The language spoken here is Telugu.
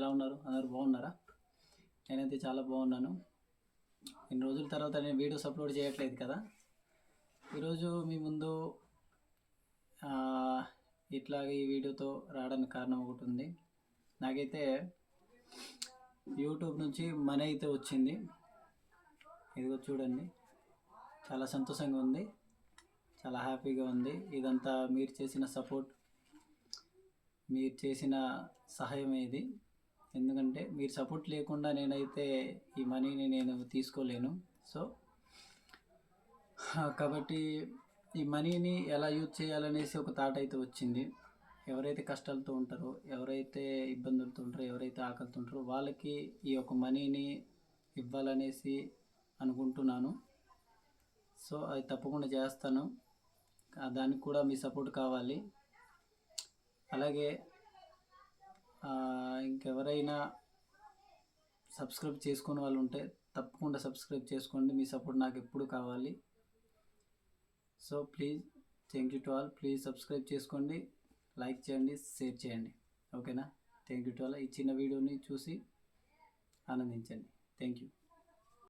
ఎలా ఉన్నారు? అందరు బాగున్నారా? నేనైతే చాలా బాగున్నాను. ఇన్ని రోజుల తర్వాత నేను వీడియోస్ అప్లోడ్ చేయట్లేదు కదా. ఈరోజు మీ ముందు ఇట్లాగే ఈ వీడియోతో రావడానికి కారణం ఒకటి ఉంది. నాకైతే యూట్యూబ్ నుంచి మనీ అయితే వచ్చింది. ఇదిగో చూడండి. చాలా సంతోషంగా ఉంది. చాలా హ్యాపీగా ఉంది. ఇదంతా మీరు చేసిన సపోర్ట్ మీరు చేసిన సహాయం ఇది. ఎందుకంటే మీరు సపోర్ట్ లేకుండా నేనైతే ఈ మనీని నేను తీసుకోలేను. సో కాబట్టి ఈ మనీని ఎలా యూజ్ చేయాలనేసి ఒక థాట్ అయితే వచ్చింది. ఎవరైతే కష్టాలతో ఉంటారో ఎవరైతే ఇబ్బందులతో ఉంటారో ఎవరైతే ఆకలితో ఉంటారో వాళ్ళకి ఈ యొక్క మనీని ఇవ్వాలనేసి అనుకుంటున్నాను. సో అది తప్పకుండా చేస్తాను. దానికి కూడా మీ సపోర్ట్ కావాలి. అలాగే ఇంకెవరైనా సబ్స్క్రైబ్ చేసుకునే వాళ్ళు ఉంటే తప్పకుండా సబ్స్క్రైబ్ చేసుకోండి. మీ సపోర్ట్ నాకు ఎప్పుడు కావాలి. So please thank you to all. Please subscribe చేసుకోండి. లైక్ చేయండి షేర్ చేయండి. ఓకేనా? Thank you to all. ఈ చిన్న వీడియోని చూసి ఆనందించండి. Thank you.